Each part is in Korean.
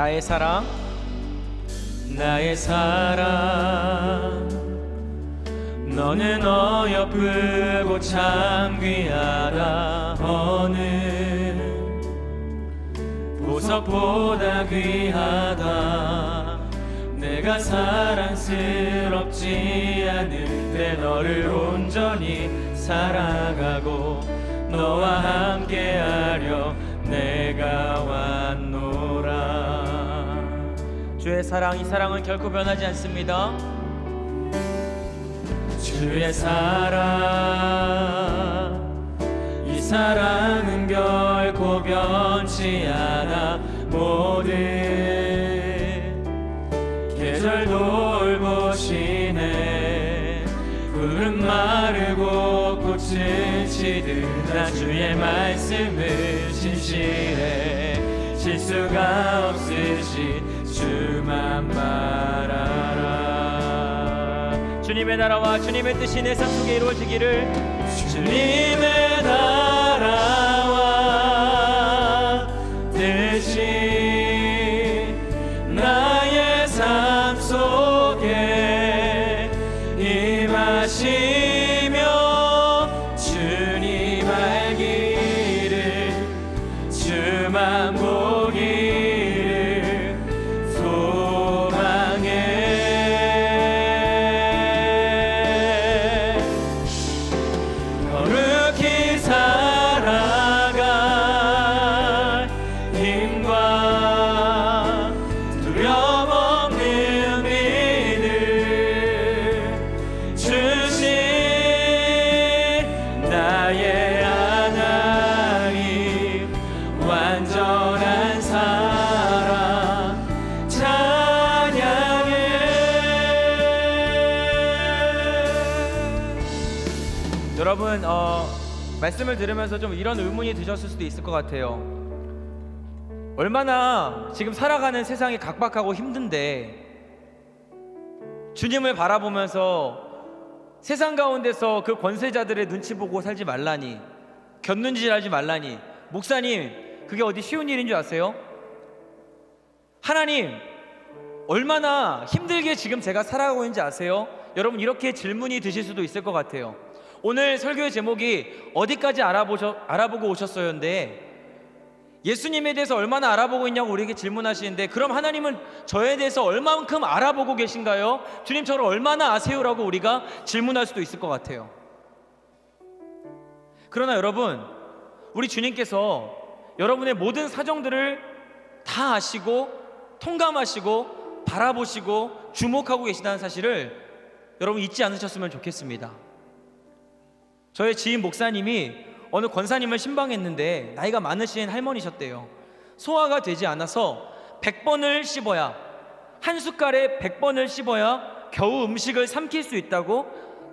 나의 사랑. 나의 사랑 너는 어여쁘고 참 귀하다 어느 보석보다 귀하다. 내가 사랑스럽지 않은데 너를 온전히 사랑하고 너와 함께하려 내가 왔노라. 주의 사랑 이 사랑은 결코 변하지 않습니다 주의 사랑. 이 사랑은 결코 변치 않아. 모든 계절 돌보시네 푸른 마르고 꽃은 시드나 주의 말씀을 진실해 실수가 없으신 주만 바라라 주님의 나라와 주님의 뜻이 내 삶 속에 이루어지기를 주님의 나라와 뜻이 말씀을 들으면서 좀 이런 의문이 드셨을 수도 있을 것 같아요. 얼마나 지금 살아가는 세상이 각박하고 힘든데 주님을 바라보면서 세상 가운데서 그 권세자들의 눈치 보고 살지 말라니 곁눈질하지 말라니 목사님 그게 어디 쉬운 일인 줄 아세요? 하나님 얼마나 힘들게 지금 제가 살아가고 있는지 아세요? 여러분 이렇게 질문이 드실 수도 있을 것 같아요. 오늘 설교의 제목이 어디까지 알아보셔, 알아보고 오셨어요인데 예수님에 대해서 얼마나 알아보고 있냐고 우리에게 질문하시는데 그럼 하나님은 저에 대해서 얼마만큼 알아보고 계신가요? 주님 저를 얼마나 아세요라고 우리가 질문할 수도 있을 것 같아요. 그러나 여러분 우리 주님께서 여러분의 모든 사정들을 다 아시고 통감하시고 바라보시고 주목하고 계시다는 사실을 여러분 잊지 않으셨으면 좋겠습니다. 저의 지인 목사님이 어느 권사님을 신방했는데 나이가 많으신 할머니셨대요. 소화가 되지 않아서 100번을 씹어야 한 숟갈에 100번을 씹어야 겨우 음식을 삼킬 수 있다고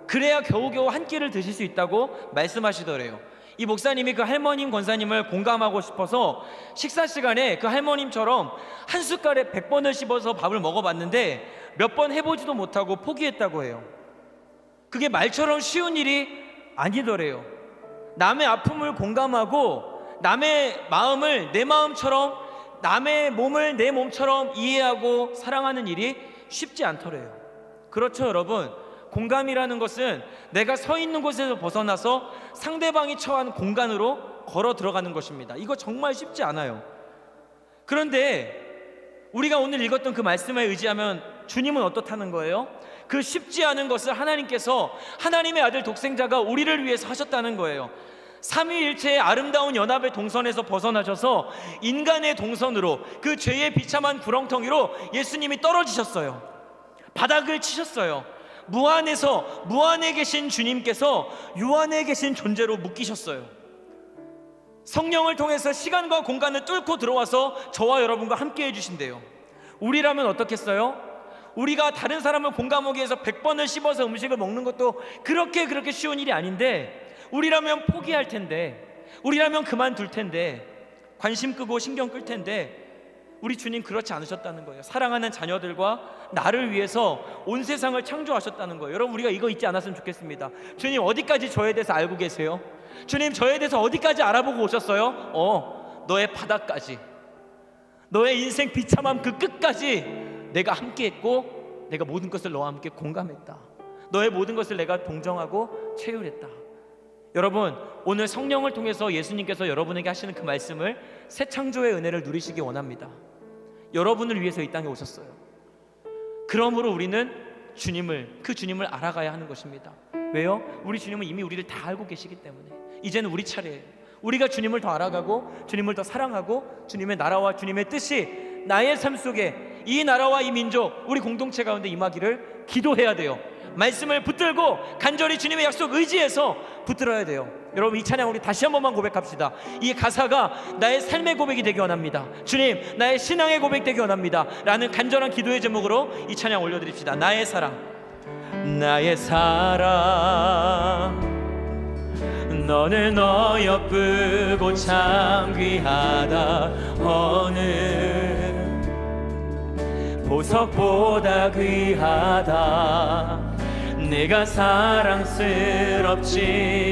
그래야 겨우겨우 한 끼를 드실 수 있다고 말씀하시더래요. 이 목사님이 그 할머님 권사님을 공감하고 싶어서 식사 시간에 그 할머님처럼 한 숟갈에 100번을 씹어서 밥을 먹어봤는데 몇 번 해보지도 못하고 포기했다고 해요. 그게 말처럼 쉬운 일이 아니더래요. 남의 아픔을 공감하고 남의 마음을 내 마음처럼 남의 몸을 내 몸처럼 이해하고 사랑하는 일이 쉽지 않더래요. 그렇죠, 여러분. 공감이라는 것은 내가 서 있는 곳에서 벗어나서 상대방이 처한 공간으로 걸어 들어가는 것입니다. 이거 정말 쉽지 않아요. 그런데 우리가 오늘 읽었던 그 말씀에 의지하면 주님은 어떻다는 거예요? 그 쉽지 않은 것을 하나님께서 하나님의 아들 독생자가 우리를 위해서 하셨다는 거예요. 삼위일체의 아름다운 연합의 동선에서 벗어나셔서 인간의 동선으로 그 죄의 비참한 구렁텅이로 예수님이 떨어지셨어요. 바닥을 치셨어요. 무한에서 무한에 계신 주님께서 유한에 계신 존재로 묶이셨어요. 성령을 통해서 시간과 공간을 뚫고 들어와서 저와 여러분과 함께 해주신대요. 우리라면 어떻겠어요? 우리가 다른 사람을 공감하기 위해서 100번을 씹어서 음식을 먹는 것도 그렇게 그렇게 쉬운 일이 아닌데 우리라면 포기할 텐데 우리라면 그만둘 텐데 관심 끄고 신경 끌 텐데 우리 주님 그렇지 않으셨다는 거예요. 사랑하는 자녀들과 나를 위해서 온 세상을 창조하셨다는 거예요. 여러분 우리가 이거 잊지 않았으면 좋겠습니다. 주님 어디까지 저에 대해서 알고 계세요? 주님 저에 대해서 어디까지 알아보고 오셨어요? 어, 너의 바닥까지. 너의 인생 비참함 그 끝까지 내가 함께했고 내가 모든 것을 너와 함께 공감했다. 너의 모든 것을 내가 동정하고 채율했다. 여러분 오늘 성령을 통해서 예수님께서 여러분에게 하시는 그 말씀을 새 창조의 은혜를 누리시기 원합니다. 여러분을 위해서 이 땅에 오셨어요. 그러므로 우리는 주님을 그 주님을 알아가야 하는 것입니다. 왜요? 우리 주님은 이미 우리를 다 알고 계시기 때문에 이제는 우리 차례예요. 우리가 주님을 더 알아가고 주님을 더 사랑하고 주님의 나라와 주님의 뜻이 나의 삶 속에 이 나라와 이 민족 우리 공동체 가운데 임하기를 기도해야 돼요. 말씀을 붙들고 간절히 주님의 약속 의지해서 붙들어야 돼요. 여러분 이 찬양 우리 다시 한 번만 고백합시다. 이 가사가 나의 삶의 고백이 되기 원합니다. 주님 나의 신앙의 고백 되기 원합니다. 라는 간절한 기도의 제목으로 이 찬양 올려드립시다. 나의 사랑 나의 사랑 너는 어여쁘고 참 귀하다 어느 보석보다 귀하다. 내가 사랑스럽지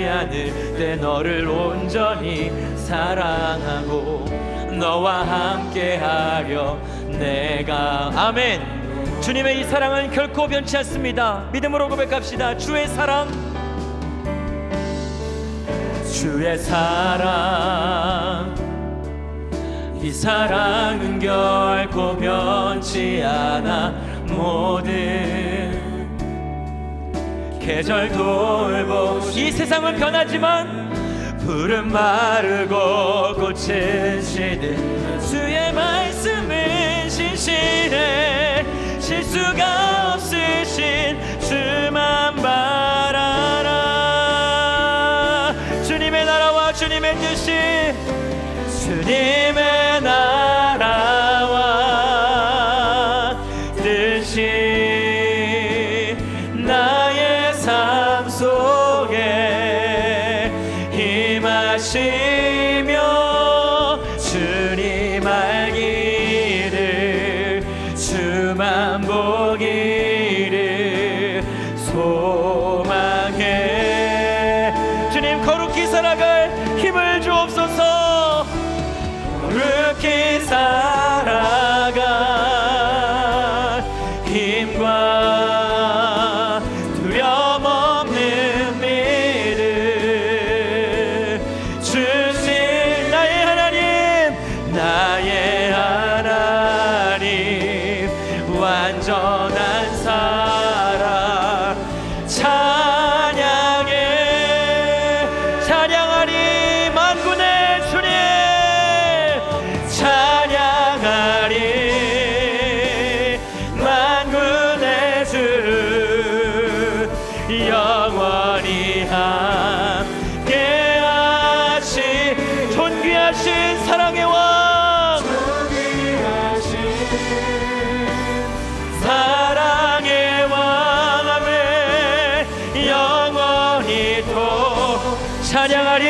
않을 때 너를 온전히 사랑하고 너와 함께하려 내가. 아멘. 주님의 이 사랑은 결코 변치 않습니다. 믿음으로 고백합시다. 주의 사랑. 주의 사랑 이 사랑은 결코 변치 않아. 모든 계절 돌보시 이 세상은 변하지만 푸른 마르고 꽃은 시든 주의 말씀은 신실해. 실수가 주님 거룩히 살아갈 힘을 주옵소서. 거룩히 살아 영원히 함께 하신 존귀하신 사랑의 왕. 사랑의 왕함에 영원히 또 찬양하리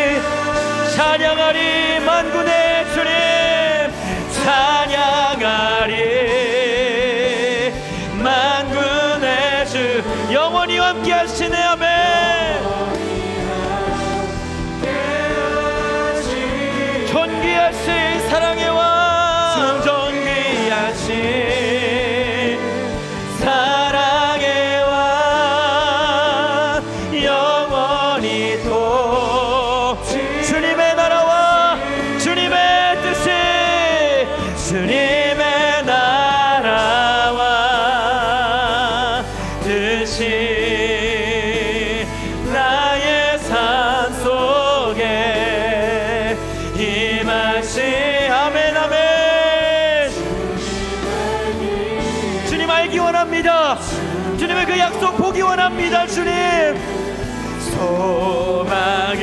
찬양하리 만군의 주님. 찬양하리 하신 사랑의 왕. 존귀하신 보기 원합니다. 주님 소망에